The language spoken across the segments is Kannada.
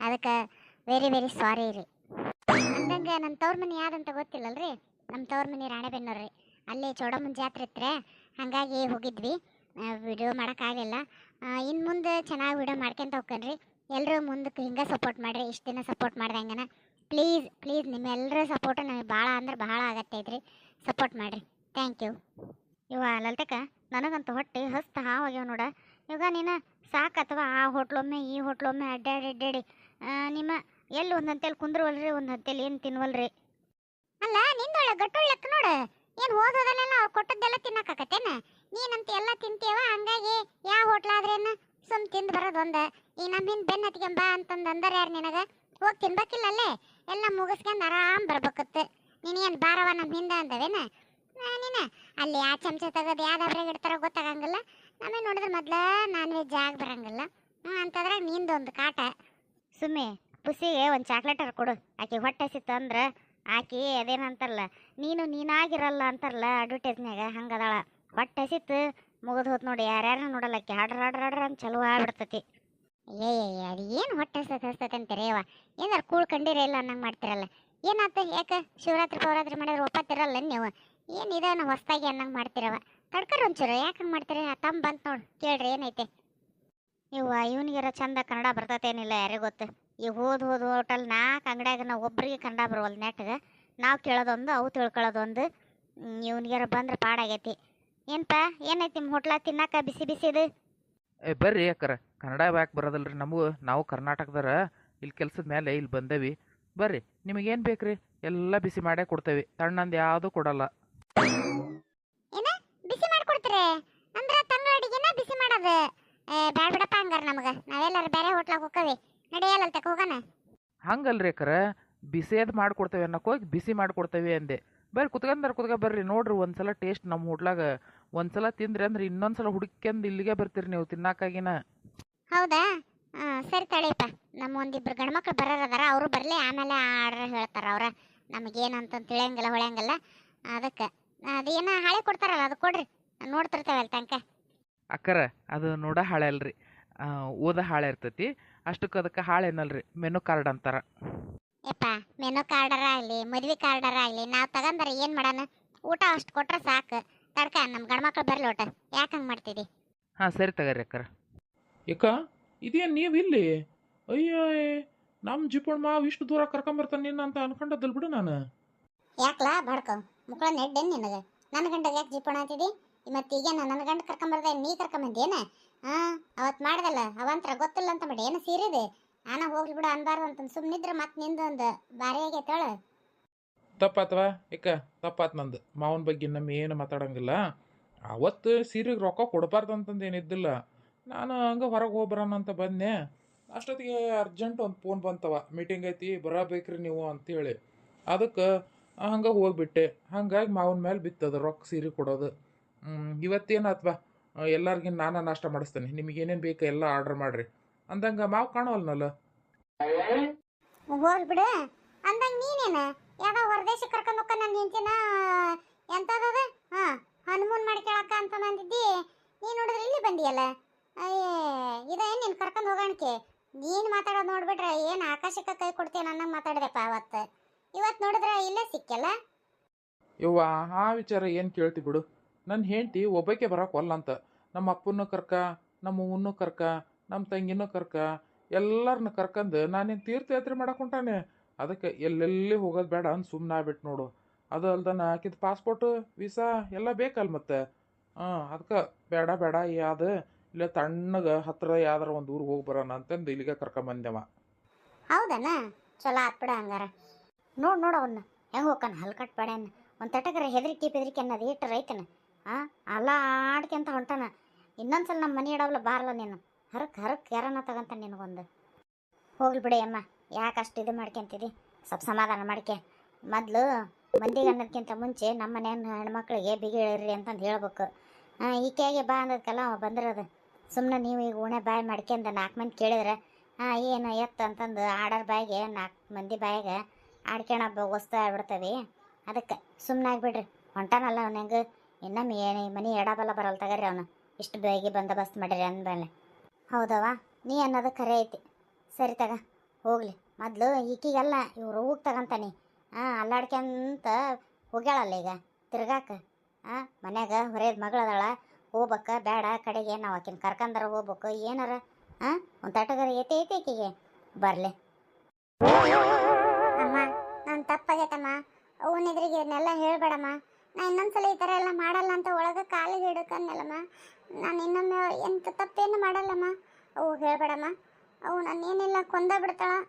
ಅದಕ್ಕೆ ವೆರಿ ವೆರಿ ಸಾರಿ ರೀ. ಅಂದಂಗೆ ನನ್ನ ತವ್ರ ಮನೆ ಯಾವ್ದಂತ ಗೊತ್ತಿಲ್ಲಲ್ರಿ? ನಮ್ಮ ತವ್ರ ಮನೆ ರಾಣೆಬೆನ್ನೂರು ರೀ. ಅಲ್ಲಿ ಚೌಡಮ್ಮನ ಜಾತ್ರೆ ಇತ್ತು ಹಾಗಾಗಿ ಹೋಗಿದ್ವಿ. ವಿಡಿಯೋ ಮಾಡೋಕ್ಕಾಗಲಿಲ್ಲ ಇನ್ನು ಮುಂದೆ ಚೆನ್ನಾಗಿ ವಿಡಿಯೋ ಮಾಡ್ಕೊಂತ ಹೋಗ್ಕನ್ರಿ. ಎಲ್ಲರೂ ಮುಂದಕ್ಕೆ ಹಿಂಗೆ ಸಪೋರ್ಟ್ ಮಾಡಿರಿ, ಇಷ್ಟು ದಿನ ಸಪೋರ್ಟ್ ಮಾಡ್ದಂಗೆನ. ಪ್ಲೀಸ್ ಪ್ಲೀಸ್ ನಿಮ್ಮೆಲ್ಲರ ಸಪೋರ್ಟ್ ನಮಗೆ ಭಾಳ ಅಂದ್ರೆ ಭಾಳ ಆಗತ್ತೆ ಐತ್ರಿ ಸಪೋರ್ಟ್ ಮಾಡಿರಿ. ಥ್ಯಾಂಕ್ ಯು ಇವ ಲಲಿತಕ್ಕ, ನನಗಂತೂ ಹೊಟ್ಟೆ ಹಸ್ತ ಹಾವಾಗ್ಯಾವ ನೋಡ. ಇವಾಗ ನೀನು ಸಾಕು ಅಥವಾ ಆ ಹೋಟ್ಲೊಮ್ಮೆ, ಈ ಹೋಟ್ಲೊಮ್ಮೆ ಅಡ್ಡಾಡಿ ಅಡ್ಡಾಡಿ. ನಿಮ್ಮ ಎಲ್ಲಿ ಒಂದು ಹಂತಲ್ಲಿ ಕುಂದ್ರವಲ್ರಿ, ಒಂದು ಏನು ತಿನ್ವಲ್ರಿ? ಅಲ್ಲ ನಿಂದೊಳ ಗಟ್ಟೊಳ್ಳೆಕ್ಕ ನೋಡು. ಏನು ಓದೋದನ್ನೆಲ್ಲ ಅವ್ರು ಕೊಟ್ಟದ್ದೆಲ್ಲ ತಿನ್ನಕ್ಕಾಕತ್ತೇನ? ನೀನಂತ ಎಲ್ಲ ತಿಂತೀವ ಹಂಗಾಗಿ ಯಾವ ಹೋಟ್ಲಾದ್ರೇನು ಸುಮ್ ತಿಂದು ಬರೋದು ಒಂದ. ಈ ನಮ್ಮ ಹಿಂದೆ ಹತ್ಕೊಂಬ ಅಂತಂದು ಅಂದರ ಯಾರು ನಿನಗೆ? ಹೋಗಿ ತಿನ್ಬೇಕಿಲ್ಲ ಅಲ್ಲೇ ಎಲ್ಲ ಮುಗಿಸ್ಕೊಂಡು ಆರಾಮ್ ಬರ್ಬೇಕತ್ತೆ ನೀನೇನು ಬಾರವ ನಮ್ಮ ಹಿಂದೆ ಅಂದವೇನ ನೀನು? ಅಲ್ಲಿ ಆ ಚಮಚ ತೆಗೆದು ಯಾವ್ದಾದ್ರಾಗ ಇಡ್ತಾರೋ ಗೊತ್ತಾಗಂಗಿಲ್ಲ. ನಮಗೆ ನೋಡಿದ್ರೆ ಮೊದ್ಲ ನಾನ್ ವೆಜ್ ಆಗಿ ಬರಂಗಿಲ್ಲ. ಹ್ಞೂ ಅಂತಂದ್ರೆ ನಿಂದೊಂದು ಕಾಟ. ಸುಮ್ಮನೆ ಪುಸಿಗೆ ಒಂದು ಚಾಕ್ಲೇಟ್ ಕೊಡು. ಆಕೆ ಹೊಟ್ಟೆ ಹಸಿತ್ತು ಅಂದ್ರೆ ಆಕೆ ಅದೇನಂತಾರಲ್ಲ ನೀನು ನೀನಾಗಿರಲ್ಲ ಅಂತಾರಲ್ಲ ಅಡ್ವರ್ಟೈಸ್ನ್ಯಾಗ ಹಂಗದಾಳ. ಹೊಟ್ಟೆ ಹಸಿತ್ತು ಮುಗಿದು ಹೋತ್ ನೋಡಿ ಯಾರ್ಯಾರು ನೋಡಲ್ಲ ಆಕೆ. ಹಾಡ್ರ ಹಾಡ್ರ ಹಾಡ್ರ ಅಂತ ಚಲೋ ಆಗ್ಬಿಡ್ತತಿ. ಏ ಅದು ಏನು ಹೊಟ್ಟೆ ಹಸ್ತೈತೆ ಹಸ್ತೈತೆ ಅಂತೀರಿ ಯವ್ವ ಏನಾರು ಕೂಳ್ ಕಂಡಿರೇ ಇಲ್ಲ ಅನ್ನಂಗೆ ಮಾಡ್ತಿರಲ್ಲ. ಏನಾತ, ಯಾಕೆ ಶಿವರಾತ್ರಿ, ಪೌರಾತ್ರಿ ಮಾಡಿದ್ರೆ ಒಪ್ಪತ್ತಿರಲ್ಲ ನೀವು? ಏನು ನಾವು ಹೊಸ್ದಾಗಿ ಅನ್ನಂಗೆ ಮಾಡ್ತಿರವ? ತಡ್ಕರ್ ಒಂಚೂರು, ಯಾಕೆ ಹಂಗೆ ಮಾಡ್ತೀರಿ? ತಮ್ಮ ಬಂತು ನೋಡಿ, ಕೇಳ್ರಿ, ಏನೈತೆ? ಇವ ಇವನಿಗೆರ ಚಂದ ಕನ್ನಡ ಬರ್ತತೇನಿಲ್ಲ ಯಾರಿಗೆ ಗೊತ್ತು. ಈ ಹೋದ್ ಹೋದ್ ಹೋಟೆಲ್ ನಾಲ್ಕು ಅಂಗಡಿಯಾಗ ನಾವು ಒಬ್ರಿಗೆ ಕನ್ನಡ ಬರವಲ್ಲ ನೆಟ್ಗೆ. ನಾವು ಕೇಳೋದೊಂದು ಅವು ತಿಳ್ಕೊಳ್ಳೋದೊಂದು. ಇವನಿಗಾರ ಬಂದ್ರೆ ಪಾಡಾಗೈತಿ. ಏನಪ್ಪ ಏನೈತಿ ನಿಮ್ಮ ಹೋಟ್ಲ ತಿನ್ನಾಕ ಬಿಸಿ ಬಿಸಿದು ಏ ಬರ್ರಿ ಅಕ್ಕರ. ಕನ್ನಡ ಯಾಕೆ ಬರೋದಲ್ರಿ ನಮಗೂ? ನಾವು ಕರ್ನಾಟಕದಾರ ಇಲ್ಲಿ ಕೆಲ್ಸದ ಮೇಲೆ ಇಲ್ಲಿ ಬಂದೇವಿ. ಬರ್ರಿ ನಿಮಗೇನು ಬೇಕ್ರಿ? ಎಲ್ಲ ಬಿಸಿ ಮಾಡೇ ಕೊಡ್ತೇವೆ. ತಣ್ಣಂದು ಯಾವುದೂ ಕೊಡಲ್ಲ. ಏನ? ಬಿಸಿ ಮಾಡ್ಕೊಡ್ತೀರಿ? ಅಂದ್ರೆ ತಂಗಳ ಅಡಿಗೆನ ಬಿಸಿ ಮಾಡೋದು. ಏ ಬ್ಯಾಡ ಬಿಡಪ್ಪ ಹಂಗಾರ ನಮಗೆ. ನಾವೆಲ್ಲರೂ ಬೇರೆ ಹೋಟ್ಲಾಗ ಹೋಗವಿ ನಡೆಯಲ್ಲ ತಕ ಹೋಗೋಣ. ಹಂಗಲ್ರಿ ಅಕ್ಕರ. ಬಿಸಿಯದು ಮಾಡ್ಕೊಡ್ತೇವೆ ಅನ್ನಕ್ಕೆ ಹೋಗಿ ಬಿಸಿ ಮಾಡ್ಕೊಡ್ತೇವೆ ಅಂದೆ. ಬರ್ರಿ ಕುತ್ಕೊಂಡಾರ ಕುತ್ಕ ಬರ್ರಿ. ನೋಡ್ರಿ ಒಂದ್ಸಲ ಟೇಸ್ಟ್ ನಮ್ಮ ಹೋಟ್ಲಾಗ. ಒಂದ್ಸಲ ತಿಂದ್ರಿ ಅಂದ್ರೆ ಇನ್ನೊಂದ್ಸಲ ಹುಡುಕ್ಯಂದು ಇಲ್ಲಿಗೆ ಬರ್ತೀರಿ ನೀವು ತಿನ್ನಾಕಾಗಿನ ಹೌದಾ? ಆ, ಸರಿ ತಡಿಯಪ್ಪ. ನಮ್ಮ ಒಂದಿಬ್ರು ಗಂಡ್ಮಕ್ಳು ಬರೋರದಾರ ಅದಾರ ಅವರು ಬರಲಿ ಆಮೇಲೆ ಆರ್ಡರ್ ಹೇಳ್ತಾರ ಅವ್ರ. ನಮಗೇನಂತ ತಿಳಿಯಂಗಿಲ್ಲ ಹೊಳೆಯಂಗಿಲ್ಲ. ಅದಕ್ಕೆ ಅದೇನ ಹಾಳೆ ಕೊಡ್ತಾರಲ್ಲ ಅದು ಕೊಡ್ರಿ. ನೋಡ್ತಿರ್ತೇವೆ ಅಲ್ಲಿ ತನಕ. ಅಕ್ಕರ ಅದು ನೋಡ ಹಾಳೆ ಅಲ್ರಿ. ಆ, ಓದ ಹಾಳೆ ಇರ್ತೈತಿ. ಅಷ್ಟಕ್ಕೆ ಅದಕ್ಕೆ ಹಾಳೇನಲ್ರಿ ಮೆನು ಕಾರ್ಡ್ ಅಂತಾರ. ಯಪ್ಪ ಮೆನು ಕಾರ್ಡರ ಆಗಲಿ ಮದ್ವೆ ಕಾರ್ಡರ ಆಗಲಿ ನಾವು ತಗಂದ್ರೆ ಏನು ಮಾಡೋಣ? ಊಟ ಅಷ್ಟು ಕೊಟ್ರೆ ಸಾಕು. ತಡ್ಕ ನಮ್ಮ ಗಂಡ್ಮಕ್ಳು ಬರಲಿ ಊಟ. ಯಾಕೆ ಹಂಗೆ ಮಾಡ್ತಿದ್ದಿ ಹಾಂ ಸರಿ ತಗರಿ ಅಕ್ಕರ. ಏಕ ಇದೇನು ನೀವು ಇಲ್ಲಿ? ಅಯ್ಯೋ ನಮ್ಮ ಜಿಪಣ್ ಮಾವ್ ಇಷ್ಟು ದೂರ ಕರ್ಕೊಂಬರ್ತಾನೆ ನಿನ್ನ ಅಂತ ಅನ್ಕೊಂಡದ್ದಲ್ ಬಿಡು ನಾನು. ಯಾಕ್ಲಾ ಬಡ್ಕೊ. ಮುಕ್ಕಳ ನೆಡ್ಡೇನು ನಿನಗೆ? ನನ್ನ ಗಂಡಗೆ ಯಾಕೆ ಜೀಪಣ ಅಂತಿದ್ದಿ ಮತ್ತೆ ಈಗ ನನ್ನ ಗಂಡ ಕರ್ಕೊಂಬರ್ದೆ ನೀ ಕರ್ಕೊಂಬಂದೇನ ಹಾಂ ಅವತ್ತು ಮಾಡ್ದಲ್ಲ, ಅವಂತರ ಗೊತ್ತಿಲ್ಲ ಅಂತ ಮಾಡಿ, ಏನು ಇದೆ? ಆನ ಹೋಗ್ಲಿ ಬಿಡು ಅನ್ಬಾರ್ದು ಅಂತ ಸುಮ್ಮನಿದ್ರೆ ಮತ್ತೆ ನಿಂದು ಒಂದು ಬಾರಿ ಆಗೈತೆ ಹೇಳು. ಇಕ್ಕ ತಪ್ಪಾತ್ ನಂದು. ಮಾವನ ಬಗ್ಗೆ ನಮ್ಮ ಏನು ಮಾತಾಡಂಗಿಲ್ಲ. ಅವತ್ತು ಸೀರೆಗೆ ರೊಕ್ಕ ಕೊಡಬಾರ್ದು ಅಂತಂದು ಏನಿದ್ದಿಲ್ಲ ನಾನು ಹಂಗೆ ಹೊರಗೆ ಹೋಗ್ಬರೋಣ ಅಂತ ಬಂದೆ. ಅಷ್ಟೊತ್ತಿಗೆ ಅರ್ಜೆಂಟ್ ಒಂದು ಫೋನ್ ಬಂತವ. ಮೀಟಿಂಗ್ ಐತಿ, ಬರಬೇಕ್ರಿ ನೀವು ಅಂತೇಳಿ. ಅದಕ್ಕೆ ಹಂಗೆ ಹೋಗ್ಬಿಟ್ಟೆ. ಹಂಗಾಗಿ ಮಾವನ ಮೇಲೆ ಬಿತ್ತದ ರೊಕ್ಕ ಸೀರೆ ಕೊಡೋದು. ಇವತ್ತೇನಾತ್ವಾ? ಎಲ್ಲರಿಗೆ ನಾನು ನಾಷ್ಟ ಮಾಡಿಸ್ತೇನೆ. ನಿಮಗೆ ಏನೇನು ಬೇಕು ಎಲ್ಲ ಆರ್ಡರ್ ಮಾಡಿರಿ. ಅಂದಂಗೆ ಮಾವ್ ಕಾಣವಲ್ನಲ್ಲ? ಹೋಗ್ಲಿ ಬಿಡು. ಅಂದಂಗ ನೀನೇನ? ಯಾವ ಹೊರದೇಶಕ್ಕೆ ಕರ್ಕೊಂಡು ಹೋಗ ನನ್ನ ಹೆಂಡತಿನ? ಎಂತದದ? ಹಾಂ ಹನುಮೂನ್ ಮಾಡ್ಕೊಳಕ ಅಂತ ನಂದಿದ್ದಿ. ನೀನು ನೋಡಿದ್ರೆ ಇಲ್ಲಿ ಬಂದಿಯಲ್ಲ? ಅಯ್ಯೇ ಇದೇನು ನೀನು ಕರ್ಕೊಂಡು ಹೋಗೋಣಕ್ಕೆ ನೀನು ಮಾತಾಡೋದು ನೋಡ್ಬಿಟ್ರೆ ಏನು ಆಕಾಶಕ್ಕೆ ಕೈ ಕೊಡ್ತೀನಿ ಅನ್ನಂಗೆ ಮಾತಾಡಿದೆಪ್ಪ ಅವತ್ತು? ಇವತ್ತು ನೋಡಿದ್ರೆ ಇಲ್ಲೇ ಸಿಕ್ಕಲ್ಲ ಯವ್ವ ಆ ವಿಚಾರ ಏನು ಕೇಳ್ತಿ ಬಿಡು. ನನ್ನ ಹೆಂಡ್ತಿ ಒಬ್ಬಕ್ಕೆ ಬರಕ್ಕೆ ಒಲ್ಲ ಅಂತ ನಮ್ಮ ಅಪ್ಪನೂ ಕರ್ಕ, ನಮ್ಮ ಅವ್ವನ್ನೂ ಕರ್ಕ, ನಮ್ಮ ತಂಗಿನೂ ಕರ್ಕ ಎಲ್ಲರನ್ನ ಕರ್ಕಂದು ನಾನೇನು ತೀರ್ಥಯಾತ್ರೆ ಮಾಡಕ್ಕೆ ಹೊಂಟಾನೆ? ಅದಕ್ಕೆ ಎಲ್ಲೆಲ್ಲಿ ಹೋಗೋದು ಬೇಡ ಅಂತ ಸುಮ್ಮನೆ ಆಗ್ಬಿಟ್ಟು ನೋಡು. ಅದು ಅಲ್ದನ ಆಕಿದ ಪಾಸ್ಪೋರ್ಟು ವೀಸಾ ಎಲ್ಲ ಬೇಕಲ್ಲ ಮತ್ತೆ? ಹಾಂ ಅದಕ್ಕೆ ಬೇಡ ಬೇಡ ಯಾವ್ದು ಇಲ್ಲ ತಣ್ಣಗೆ ಹತ್ರ ಯಾವ್ದಾರ ಒಂದು ಊರಿಗೆ ಹೋಗಿ ಬರೋಣ ಅಂತಂದು ಇಲ್ಲಿಗೆ ಕರ್ಕೊಂಬಂದೆವ ಹೌದನ? ಚಲೋ ಆತ್ಬಿಡ ಹಂಗಾರ. ನೋಡ್, ನೋಡು ಅವನ್ನ ಹೆಂಗೆ ಹೋಗ್ಕನ್? ಹಲ್ಕಟ್ ಬೇಡನ ಒಂದು ತಟಕರ ಹೆದರಿಕೆ, ಬೆದರಿಕೆ ಅನ್ನೋದು ಇಟ್ಟು ರೈತನ. ಆ, ಅಲ್ಲ ಆಡ್ಕೊಂತ ಹೊಂಟಾನ. ಇನ್ನೊಂದ್ಸಲ ನಮ್ಮ ಮನೆ ಇಡವಲ್ಲ ಬಾರಲ್ಲ ನೀನು. ಹರಕ್ ಹರಕ್ ಯಾರನ್ನ ತಗಂತ ನಿನಗೊಂದು. ಹೋಗ್ಲಿ ಬಿಡಿ ಅಮ್ಮ, ಯಾಕೆ ಅಷ್ಟು ಇದು ಮಾಡ್ಕೊಂತಿದಿ ಸ್ವಲ್ಪ ಸಮಾಧಾನ ಮಾಡ್ಕೆ. ಮೊದಲು ಮಂದಿಗೆ ಅನ್ನೋದಕ್ಕಿಂತ ಮುಂಚೆ ನಮ್ಮ ಮನೆಯನ್ನು ಹೆಣ್ಮಕ್ಳಿಗೆ ಬಿಗಿ ಇಳಿರಿ ಅಂತಂದು ಹೇಳ್ಬೇಕು. ಈಕೆಗೆ ಬಾ ಅಂದದಕ್ಕೆಲ್ಲ ಅವ ಬಂದಿರೋದು. ಸುಮ್ಮನೆ ನೀವು ಈಗ ಉಣೆ ಬಾಯಿ ಮಾಡ್ಕೊಂಡ ನಾಲ್ಕು ಮಂದಿ ಕೇಳಿದ್ರೆ ಹಾಂ ಏನು ಎತ್ತ ಅಂತಂದು ಆಡೋರ್ ಬಾಯಿಗೆ ನಾಲ್ಕು ಮಂದಿ ಬಾಯಿಗೆ ಆಡ್ಕೊಳ ಹೊಸ್ತಾ ಆಗ್ಬಿಡ್ತವೆ. ಅದಕ್ಕೆ ಸುಮ್ಮನೆ ಆಗಿಬಿಡ್ರಿ. ಹೊಂಟಾನಲ್ಲ ಅವ್ನು ಇನ್ನೊಮ್ಮೆ ಏನು ಮನೆ ಎಡಬಲ ಬರಲ್ಲ ತಗರಿ ಅವನು. ಇಷ್ಟು ಬೇಗ ಬಂದೋಬಸ್ತ್ ಮಾಡಿರಿ ಅಂದಮೇಲೆ ಹೌದವ ನೀ ಅನ್ನೋದು ಖರೆ ಐತಿ. ಸರಿ ತಗ, ಹೋಗ್ಲಿ. ಮೊದಲು ಈಕಿಗೆಲ್ಲ, ಇವ್ರು ಹೋಗಿ ತಗಂತಾನೆ. ಹಾಂ ಅಲ್ಲಾಡ್ಕ್ಯಂತ ಹೋಗ್ಯಾಳಲ್ಲ ಈಗ. ತಿರ್ಗಾಕ ಹಾಂ ಮನ್ಯಾಗ ಹೊರೇದ ಮಗಳದಾಳ ಹೋಗ್ಬೇಕ, ಬೇಡ, ಕಡೆಗೆ ನಾವು ಆಕಿನ ಕರ್ಕಂದರ ಹೋಗ್ಬೇಕು, ಏನಾರ ಹಾಂ ಒಂದು ತಟಗರ ಐತೆ ಐತಿ ಈಕಿಗೆ. ಬರಲಿ. ಕಾಲಿಗೆ ನಾನು ಇನ್ನೊಮ್ಮೆ ಎಂತ ತಪ್ಪೇನು ಮಾಡಲ್ಲಮ್ಮ. ಅವು ಹೇಳ್ಬೇಡಮ್ಮ. ಅವು ನಾನೇನಿಲ್ಲ ಕೊಂದ ಬಿಡ್ತಾಳ.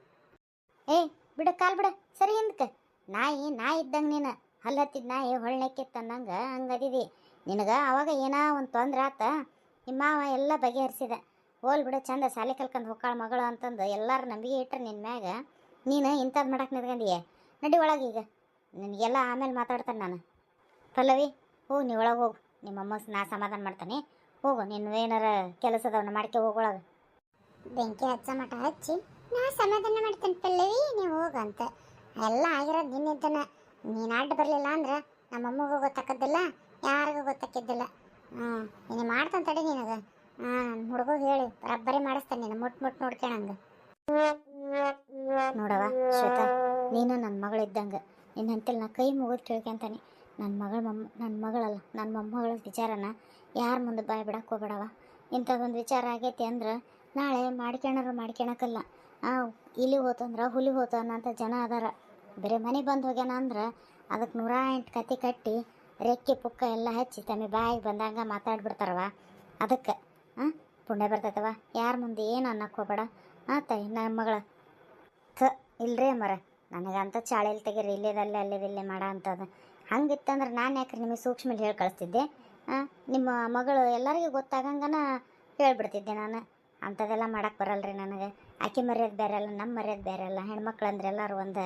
ಏ, ಬಿಡ, ಕಾಲ್ ಬಿಡು. ಸರಿ ಹಿಂದಕ್ಕೆ ನಾಯಿ ನಾಯಿ ಇದ್ದಂಗೆ ನೀನು. ಹಲ್ಲು ಹತ್ತಿದ ನಾಯಿ ಹೊಳ್ಳೆಕ್ಕಿತ್ತನ್ನಂಗೆ ಹಂಗದಿದಿ. ನಿನಗೆ ಅವಾಗ ಏನೋ ಒಂದು ತೊಂದ್ರೆ ಆತ? ನಿಮ್ಮ ಮಾವ ಎಲ್ಲ ಬಗೆಹರಿಸಿದ. ಹೋಲ್ ಬಿಡ, ಚಂದ ಸಾಲಿ ಕಲ್ಕಂದು ಹೊಕ್ಕಾಳ ಮಗಳು ಅಂತಂದು ಎಲ್ಲರೂ ನಂಬಿಕೆ ಇಟ್ರೆ ನಿನ್ನ ಮ್ಯಾಗ. ನೀನು ಇಂಥದ್ದು ಮಾಡಕ್ಕೆ ನಿಂತ್ಕೊಂಡಿಯೇ ನಡಿ ಒಳಗೆ ಈಗ. ನಿನಗೆಲ್ಲ ಆಮೇಲೆ ಮಾತಾಡ್ತಾನೆ ನಾನು. ಪಲ್ಲವಿ ಹೋಗು ನೀ ಒಳಗೆ ಹೋಗು. ನಿಮ್ಮ ಅಮ್ಮ ನಾ ಸಮಾಧಾನ ಮಾಡ್ತಾನೆ. ಹೋಗು, ನೀನು ಏನಾರ ಕೆಲಸದವನ್ನ ಮಾಡ್ಕೆ ಹೋಗೊಳಗೆ. ಬೆಂಕಿ ಹಚ್ಚ ಮಟ ಹಚ್ಚಿ, ನಾ ಸಮಾಧಾನ ಮಾಡ್ತೇನೆ ಪಲ್ಲವಿ, ನೀವು ಹೋಗಂತ ಎಲ್ಲ ಆಗಿರೋದು ನಿನ್ನಿದ್ದನ ನೀನು ಅಡ್ಡ ಬರಲಿಲ್ಲ ಅಂದ್ರೆ ನಮ್ಮಮ್ಮಗೂ ಗೊತ್ತಾಕದ್ದಿಲ್ಲ ಯಾರಿಗೂ ಗೊತ್ತಾಕಿದ್ದಿಲ್ಲ. ಹ್ಞೂ ನೀನು ಮಾಡ್ತಾನೆ ತಡಿ ನಿನಗೆ. ಹಾಂ ಹುಡುಗ ಹೇಳಿ, ರಬ್ಬರಿ ಮಾಡಿಸ್ತಾನೆ ನೀನು ಮುಟ್ ಮುಟ್ ನೋಡ್ಕೊಳಂಗೆ ನೋಡವ ಶ್ವೇತಾ, ನೀನು ನನ್ನ ಮಗಳಿದ್ದಂಗೆ ನಿನ್ನ ಅಂತಿಲ್ ನಾ ಕೈ ಮುಗಿದು ಕೇಳ್ಕೊಂತಾನೆ ನನ್ನ ಮಗಳ ಮಮ್ಮ ನನ್ನ ಮಗಳಲ್ಲ ನನ್ನ ಮೊಮ್ಮಗಳ ವಿಚಾರನ ಯಾರ ಮುಂದೆ ಬಾಯ್ ಬಿಡಕ್ಕೆ ಹೋಗ್ಬೇಡವ? ಇಂಥದ್ದೊಂದು ವಿಚಾರ ಆಗೈತಿ ಅಂದ್ರೆ ನಾಳೆ ಮಾಡ್ಕೊಳರು ಮಾಡ್ಕೊಳಕ್ಕಲ್ಲ ಆ ಇಲಿ ಹೋತಂದ್ರೆ ಹುಲಿ ಹೋತ ಅಂತ ಜನ ಅದಾರ. ಬರೀ ಮನೆ ಬಂದು ಹೋಗ್ಯಾನ ಅಂದ್ರೆ ಅದಕ್ಕೆ ನೂರ ಎಂಟು ಕತೆ ಕಟ್ಟಿ ರೆಕ್ಕೆ ಪುಕ್ಕ ಎಲ್ಲ ಹಚ್ಚಿ ತಮ್ಮ ಬಾಯಿಗೆ ಬಂದಂಗೆ ಮಾತಾಡ್ಬಿಡ್ತಾರವ ಅದಕ್ಕೆ ಹಾಂ ಪುಣ್ಯ ಬರ್ತೈತವ ಯಾರ ಮುಂದೆ ಏನು ಅನ್ನಕ್ಕೆ ಹೋಗ್ಬೇಡ. ಹಾಂ ತಾಯಿ ನನ್ನ ಮಗಳ. ಥ, ಇಲ್ರೇ ಮರ ನನಗಂತ ಚಾಳಿಲ್ ತೆಗೀರಿ, ಇಲ್ಲೇದಲ್ಲೇ ಅಲ್ಲೇದಿಲ್ಲೇ ಮಾಡ ಅಂತದ. ಹಂಗಿತ್ತಂದ್ರೆ ನಾನು ಯಾಕ್ರಿ ನಿಮಗೆ ಸೂಕ್ಷ್ಮಲ್ಲಿ ಹೇಳಿ ಕಳಿಸ್ತಿದ್ದೆ? ನಿಮ್ಮ ಮಗಳು ಎಲ್ಲರಿಗೂ ಗೊತ್ತಾಗಂಗನ ಹೇಳ್ಬಿಡ್ತಿದ್ದೆ ನಾನು. ಅಂಥದ್ದೆಲ್ಲ ಮಾಡಕ್ಕೆ ಬರಲ್ರಿ ನನಗೆ. ಆಕೆ ಮರ್ಯಾದೆ ಬೇರೆ ಅಲ್ಲ ನಮ್ಮ ಮರ್ಯಾದೆ ಬೇರೆ ಅಲ್ಲ. ಹೆಣ್ಮಕ್ಳು ಅಂದ್ರೆ ಎಲ್ಲರೂ ಒಂದು,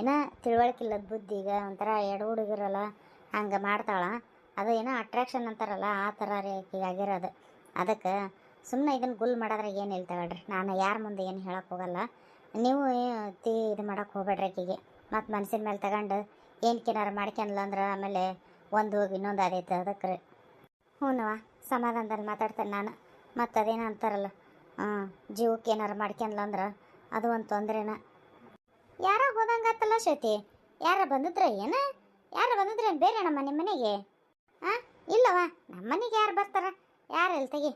ಏನೋ ತಿಳುವಳಿಕೆ ಇಲ್ಲದ ಬುದ್ಧಿ ಈಗ ಒಂಥರ ಎಡ ಹುಡುಗಿರಲ್ಲ, ಹಂಗೆ ಮಾಡ್ತಾಳ. ಅದು ಏನೋ ಅಟ್ರಾಕ್ಷನ್ ಅಂತಾರಲ್ಲ, ಆ ಥರ ರೀ ಆಕಿಗೆ ಆಗಿರೋದು. ಅದಕ್ಕೆ ಸುಮ್ಮನೆ ಇದನ್ನು ಗುಲ್ ಮಾಡಿದ್ರೆ ಏನು ತಗೊಳ್ರಿ ನಾನು ಯಾರ ಮುಂದೆ ಏನು ಹೇಳಕ್ಕೆ ಹೋಗಲ್ಲ. ನೀವು ತೀ ಇದು ಮಾಡೋಕ್ಕೆ ಹೋಗ್ಬೇಡ್ರಿ ಆಕೆಗೆ. ಮತ್ತು ಮನ್ಸಿನ ಮೇಲೆ ತಗೊಂಡು ಏನು ಕೆನಾರ ಮಾಡ್ಕೊಂಡ್ಲ ಅಂದ್ರೆ ಆಮೇಲೆ ಒಂದು ಹೋಗಿ ಇನ್ನೊಂದು ಆದೈತೆ ಅದಕ್ಕೆ ರೀ ಹ್ಞೂನವ ಸಮಾಧಾನದಲ್ಲಿ ಮಾತಾಡ್ತೇನೆ ನಾನು. ಮತ್ತು ಅದೇನೋ ಅಂತಾರಲ್ಲ ಹಾಂ ಜೀವಕ್ಕೆ ಏನಾರು ಮಾಡ್ಕೊಂಡ್ಲ ಅಂದ್ರೆ ಅದು ಒಂದು ತೊಂದರೆನ. ಯಾರೋ ಹೋದಂಗಾತಲ್ಲ ಶ್ರುತಿ ಯಾರ ಬಂದಿದ್ರ ಏನು? ಯಾರ ಬಂದಿದ್ರೇನು ಬೇರೆ ನಮ್ಮ ನಿಮ್ಮ ಮನೆಗೆ ಹಾಂ ಇಲ್ಲವ ನಮ್ಮ ಮನೆಗೆ ಯಾರು ಬರ್ತಾರ? ಯಾರು ಎಲ್ಲಿ ತೆಗಿ?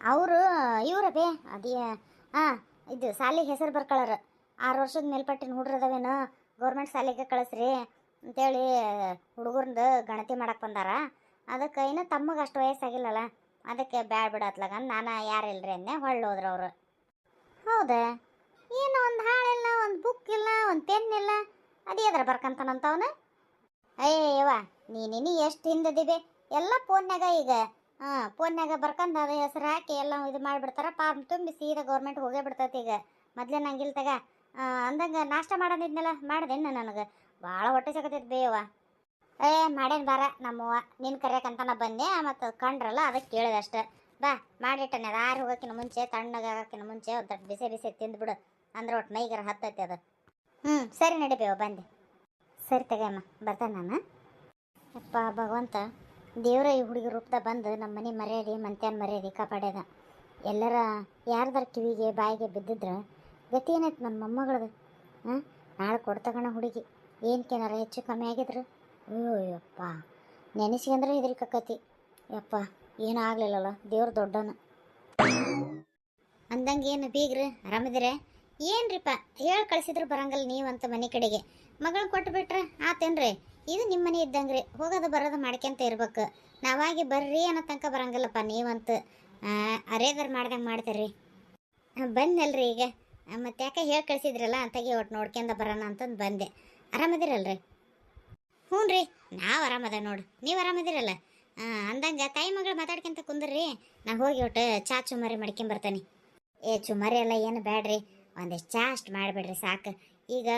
ಅವರು, ಇವ್ರ ಬೇ ಅದೇ ಹಾಂ ಇದು ಸಾಲಿಗೆ ಹೆಸರು ಬರ್ಕೊಳ್ಳಾರ ಆರು ವರ್ಷದ ಮೇಲ್ಪಟ್ಟಿನ ಹುಡ್ರದವೇನೋ ಗೌರ್ಮೆಂಟ್ ಶಾಲೆಗೆ ಕಳಿಸ್ರಿ ಅಂತೇಳಿ ಹುಡುಗರ್ದು ಗಣತಿ ಮಾಡಕ್ಕೆ ಬಂದಾರ. ಅದಕ್ಕೆ ಇನ್ನೂ ತಮ್ಮಗೆ ಅಷ್ಟು ವಯಸ್ಸಾಗಿಲ್ಲಲ್ಲ, ಅದಕ್ಕೆ ಬ್ಯಾಡ ಬಿಡತ್ಲಾಗ ನಾನು ಯಾರಿಲ್ರಿ ಅನ್ನೇ ಹೊಳ್ಳಿ ಹೋದ್ರು ಅವರು. ಹೌದಾ? ಏನು ಒಂದು ಹಾಳಿಲ್ಲ ಒಂದು ಬುಕ್ ಇಲ್ಲ, ಒಂದು ಪೆನ್ ಇಲ್ಲ, ಅದೇ ಅದ್ರ ಬರ್ಕಂತಾನಂತವನು ಅಯ್ಯವ್ವ ನೀನಿನಿ ಎಷ್ಟು ಹಿಂದದಿವೆ ಎಲ್ಲ ಫೋನ್ಯಾಗ ಈಗ ಹಾಂ ಫೋನ್ಯಾಗ ಬರ್ಕಂದು ಅದು ಹೆಸರು ಹಾಕಿ ಎಲ್ಲ ಇದು ಮಾಡಿಬಿಡ್ತಾರ ಫಾರ್ಮ್ ತುಂಬಿ ಸೀದಾ ಗೌರ್ಮೆಂಟ್ ಹೋಗೇ ಬಿಡ್ತೈತಿ ಈಗ. ಮೊದಲೇ ನಂಗಿಲ್ ತಗ ಅಂದಂಗೆ ನಾಷ್ಟ ಮಾಡೋದಿದ್ನಲ್ಲ, ಮಾಡ್ದೇನು ನನಗೆ? ಭಾಳ ಹೊಟ್ಟೆ ಸಿಗತೈತಿ ಬೇವ ಏ ಮಾಡೇನು ಬಾರ ನಮ್ಮವ್ವ. ನಿನ್ನ ಕರೆಯಕಂತ ನಾ ಬಂದೆ, ಮತ್ತು ಕಂಡ್ರಲ್ಲ ಅದಕ್ಕೆ ಕೇಳಿದೆ ಅಷ್ಟೆ. ಬಾ, ಮಾಡಿಟ್ಟನೆ ಅದು. ಆರು ಹೋಗೋಕ್ಕಿಂತ ಮುಂಚೆ ತಣ್ಣಗಾಗಕ್ಕಿಂತ ಮುಂಚೆ ಒಂದು ಬಿಸಿ ಬಿಸಿ ತಿಂದ್ಬಿಡು ಅಂದ್ರೆ ಒಟ್ಟು ಮೈಗಾರ ಹತ್ತೈತೆ ಅದು. ಹ್ಞೂ ಸರಿ ನಡಿಬೇವ ಬಂದೆ. ಸರಿ ತಗಮ್ಮ ಬರ್ತಾನೆ ನಾನು. ಅಪ್ಪ ಭಗವಂತ, ದೇವ್ರ ಈ ಹುಡುಗಿ ರೂಪದಾಗ ಬಂದು ನಮ್ಮ ಮನೆ ಮರ್ಯಾದೆ, ಮಂತ್ಯಾನ ಮರ್ಯಾದೆ ಕಾಪಾಡ್ಯದ. ಎಲ್ಲರ, ಯಾರ್ದಾರ ಕಿವಿಗೆ, ಬಾಯಿಗೆ ಬಿದ್ದಿದ್ರೆ ಗತಿ ಏನಾಯ್ತು ನನ್ನ ಮೊಮ್ಮಗಳದು? ಹಾಂ ನಾಳೆ ಕೊಡ್ತಗಣ ಹುಡುಗಿ. ಏನಕ್ಕೇನಾರ ಹೆಚ್ಚು ಕಮ್ಮಿ ಆಗಿದ್ರು? ಅಯ್ಯೋ, ಯಪ್ಪ. ನೆನೆಸ್ಕೊಂಡ್ರೆ ಹೆದರಿಕತಿ ಯಪ್ಪ, ಏನೂ ಆಗಲಿಲ್ಲಲ್ಲ. ದೇವ್ರ ದೊಡ್ಡನ ಅಂದಂಗೆ ಏನು ಬೀಗ್ರಿ, ಆರಾಮಿದ್ದೀರ? ಏನ್ರಿಪ್ಪ, ಹೇಳಿ ಕಳಿಸಿದ್ರು ಬರಂಗಲ್ಲ ನೀವಂತ ಮನೆ ಕಡೆಗೆ. ಮಗಳು ಕೊಟ್ಟು ಬಿಟ್ರೆ ಆತೇನ್ರಿ? ಇದು ನಿಮ್ಮ ಮನೆ ಇದ್ದಂಗ್ರಿ. ಹೋಗೋದು ಬರೋದು ಮಾಡ್ಕೊಂತ ಇರ್ಬೇಕು. ನಾವಾಗಿ ಬರ್ರಿ ಅನ್ನೋ ತನಕ ಬರಂಗಿಲ್ಲಪ್ಪ ನೀವಂತ. ಅರೇದರ್ ಮಾಡ್ದಂಗೆ ಮಾಡ್ತೀರಿ ಬಂದಲ್ರಿ ಈಗ. ಮತ್ತೆ ಯಾಕೆ ಹೇಳಿ ಕಳಿಸಿದ್ರಲ್ಲ ಅಂತಾಗಿ ಒಟ್ಟು ನೋಡ್ಕೊಂಡ ಬರೋಣ ಅಂತಂದು ಬಂದೆ. ಆರಾಮದಿರಲ್ರಿ? ಹ್ಞೂ ರೀ ನಾವು ಆರಾಮದ ನೋಡು. ನೀವು ಆರಾಮದಿರಲ್ಲ? ಅಂದಂಗೆ ತಾಯಿ ಮಗಳು ಮಾತಾಡ್ಕೊಂತ ಕುಂದ್ರಿ. ನಾ ಹೋಗಿ ಒಟ್ಟು ಚಾ ಚುಮಾರಿ ಮಾಡ್ಕೊಂಬರ್ತಾನೆ ಏ, ಚುಮಾರಿ ಎಲ್ಲ ಏನು ಬೇಡ್ರಿ ಒಂದಿಷ್ಟು ಚಾ ಅಷ್ಟು ಮಾಡಿಬಿಡ್ರಿ ಸಾಕು. ಈಗ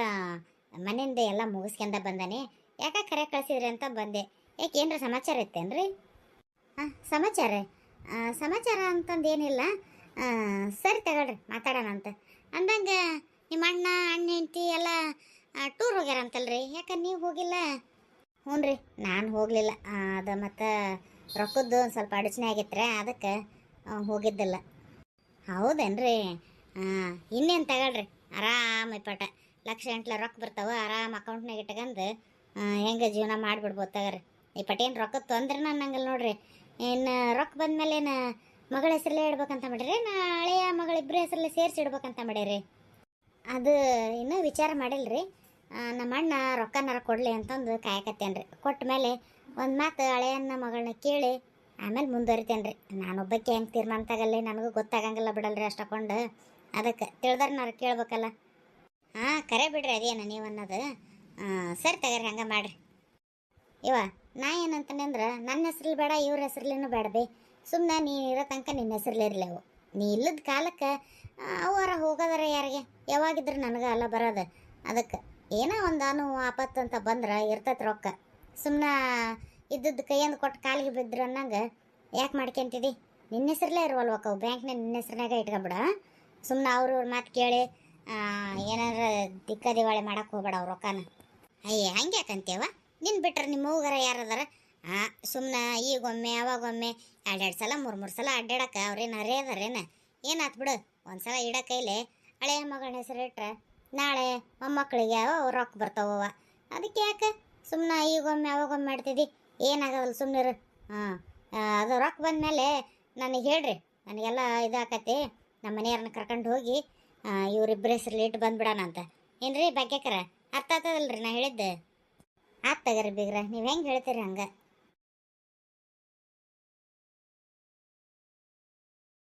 ಮನೆಯಿಂದ ಎಲ್ಲ ಮುಗಿಸ್ಕೊಂಡ ಬಂದಾನೆ. ಯಾಕೆ ಕರೆ ಕಳಿಸಿದ್ರಿ ಅಂತ ಬಂದೆ. ಯಾಕೆ ಏನರ ಸಮಾಚಾರ ಇತ್ತೇನ್ರಿ? ಹಾಂ ಸಮಾಚಾರ? ಸಮಾಚಾರ ಅಂತಂದು ಏನಿಲ್ಲ ಸರಿ ತಗೊಳ್ರಿ, ಮಾತಾಡೋಣ ಅಂತ. ಅಂದಂಗೆ ನಿಮ್ಮ ಅಣ್ಣ ಅಣ್ಣ ಹೆಂಡತಿ ಎಲ್ಲ ಟೂರ್ ಹೋಗ್ಯಾರ ಅಂತಲ್ರಿ? ಯಾಕೆ ನೀವು ಹೋಗಿಲ್ಲ? ಹ್ಞೂ ರೀ ನಾನು ಹೋಗಲಿಲ್ಲ. ಅದು ಮತ್ತು ರೊಕ್ಕದ್ದು ಒಂದು ಸ್ವಲ್ಪ ಅಡಚಣೆ ಆಗಿತ್ರೆ, ಅದಕ್ಕೆ ಹೋಗಿದ್ದಿಲ್ಲ. ಹೌದೇನ್ರಿ? ಹಾಂ ಇನ್ನೇನು ತಗೊಳ್ರಿ? ಆರಾಮ ಇಪ್ಪಟ. ಲಕ್ಷ ಎಂಟ್ಲ ರೊಕ್ಕ ಬರ್ತಾವ, ಆರಾಮ ಅಕೌಂಟ್ನಾಗ ಇಟ್ಕೊಂಡು ಹೆಂಗೆ ಜೀವನ ಮಾಡಿಬಿಡ್ಬೋದು ತಗೋರಿ. ಈ ಪಟೇನು ರೊಕ್ಕ ತೊಂದ್ರೆ ಅನ್ನಂಗಿಲ್ಲ ನೋಡ್ರಿ. ಇನ್ನು ರೊಕ್ಕ ಬಂದ್ಮೇಲೆ ಏನು ಮಗಳ ಹೆಸರಲ್ಲೇ ಇಡ್ಬೇಕಂತ ಮಾಡಿರಿ? ನಾ ಹಳೆಯ ಮಗಳ ಇಬ್ಬರ ಹೆಸರಲ್ಲೇ ಸೇರಿಸಿ ಇಡ್ಬೇಕಂತ ಮಾಡಿರಿ. ಅದು ಇನ್ನೂ ವಿಚಾರ ಮಾಡಿಲ್ರಿ. ನಮ್ಮ ಅಣ್ಣ ರೊಕ್ಕನಾರ ಕೊಡಲಿ ಅಂತಂದು ಕಾಯಕತ್ತೇನೆ ರೀ ಕೊಟ್ಟ ಮೇಲೆ ಒಂದು ಮಾತು ಹಳೆಯನ್ನ ಮಗಳನ್ನ ಕೇಳಿ ಆಮೇಲೆ ಮುಂದುವರಿತೇನೆ ರೀ ನಾನೊಬ್ಬಕ್ಕೆ ಹೆಂಗೆ ತೀರ್ಮಾನ ತಗಲ್ಲಿ ನನಗೂ ಗೊತ್ತಾಗಂಗಿಲ್ಲ ಬಿಡಲ್ರಿ ಅಷ್ಟಕೊಂಡು ಅದಕ್ಕೆ ತಿಳಿದಾರನಾರು ಕೇಳ್ಬೇಕಲ್ಲ. ಹಾಂ, ಕರೆ ಬಿಡ್ರಿ ಅದೇನು ನೀವು ಅನ್ನೋದು. ಸರಿ ತಗರಿ, ಹಂಗೆ ಮಾಡಿರಿ. ಇವ, ನಾ ಏನಂತಾನೆ ಅಂದ್ರೆ, ನನ್ನ ಹೆಸ್ರಲ್ಲಿ ಬೇಡ, ಇವ್ರ ಹೆಸ್ರಲ್ಲಿನೂ ಬೇಡ ಸುಮ್ಮನೆ ನೀ ಇರೋ ತನಕ ನಿನ್ನ ಹೆಸರಲೇ ಇರಲಿ ಅವು. ನೀ ಇಲ್ಲದ ಕಾಲಕ್ಕೆ ಅವರ ಹೋಗೋದಾರ ಯಾರಿಗೆ? ಯಾವಾಗಿದ್ರು ನನಗೆ ಅಲ್ಲ ಬರೋದು. ಅದಕ್ಕೆ ಏನೋ ಒಂದು ಅನು ಆಪತ್ತು ಅಂತ ಬಂದ್ರೆ ಇರ್ತೈತೆ ರೊಕ್ಕ. ಸುಮ್ಮನೆ ಇದ್ದದ್ದು ಕೈಯಂದು ಕೊಟ್ಟು ಕಾಲಿಗೆ ಬಿದ್ದರು ಅನ್ನಂಗೆ ಯಾಕೆ ಮಾಡ್ಕೊಂತಿದಿ? ನಿನ್ನ ಹೆಸ್ರಲ್ಲೇ ಇರುವಲ್ವಕ್ಕ ಅವು? ಬ್ಯಾಂಕ್ನ ನಿನ್ನ ಹೆಸ್ರನಾಗ ಇಟ್ಕೊಂಬಿಡ ಸುಮ್ಮನೆ ಅವ್ರವ್ರ ಮಾತು ಕೇಳಿ ಏನಾರ ದಿಕ್ಕ ದಿವಾಳಿ ಮಾಡೋಕೆ ಹೋಗ್ಬೇಡ ಅವ್ರ ರೊಕ್ಕನ. ಅಯ್ಯ ಹಂಗೆ ಯಾಕಂತೇವ ನಿನ್ನ ಬಿಟ್ರೆ ನಿಮ್ಮ ಹೋಗರ ಯಾರದಾರ? ಆ ಸುಮ್ಮನೆ ಈಗೊಮ್ಮೆ, ಅವಾಗೊಮ್ಮೆ ಎರಡೆರಡು ಸಲ ಮೂರು ಮೂರು ಸಲ ಅಡ್ಡಾಡಕ್ಕೆ ಅವ್ರೇನು ಹರೇ ಅದಾರೇನ? ಏನಾತ್ ಬಿಡು ಒಂದು ಸಲ ಇಡ ಹಳೆಯ ಮಗಳ ಹೆಸರು ಇಟ್ರೆ ನಾಳೆ ಮೊಮ್ಮಕ್ಕಳಿಗೆ ರೊಕ್ಕ ಬರ್ತಾವವ ಅದಕ್ಕೆ ಯಾಕೆ? ಸುಮ್ಮನೆ ಈಗೊಮ್ಮೆ, ಅವಾಗೊಮ್ಮೆ ಮಾಡ್ತಿದ್ದಿ. ಏನಾಗಲ್ಲ ಸುಮ್ಮನಿರು ಹಾಂ ಅದು ರೊಕ್ಕ ಬಂದಮೇಲೆ ನನಗೆ ಹೇಳ್ರಿ. ನನಗೆಲ್ಲ ಇದಾಕತಿ ನಮ್ಮ ಮನೆಯವ್ರನ್ನ ಕರ್ಕೊಂಡು ಹೋಗಿ ಇವರಿಬ್ಬರ ಹೆಸರು ಇಟ್ಟು ಬಂದ್ಬಿಡೋಣ ಅಂತ. ಏನ್ರಿ ಭಾಗ್ಯಕರ ಅರ್ಥ ಆಗ್ತದಲ್ರಿ ನಾ ಹೇಳಿದ್ದೆ? ಆತ್ ತಗರಿ ಬೀಗ್ರ, ನೀವು ಹೆಂಗೆ ಹೇಳ್ತೀರಿ ಹಂಗೆ?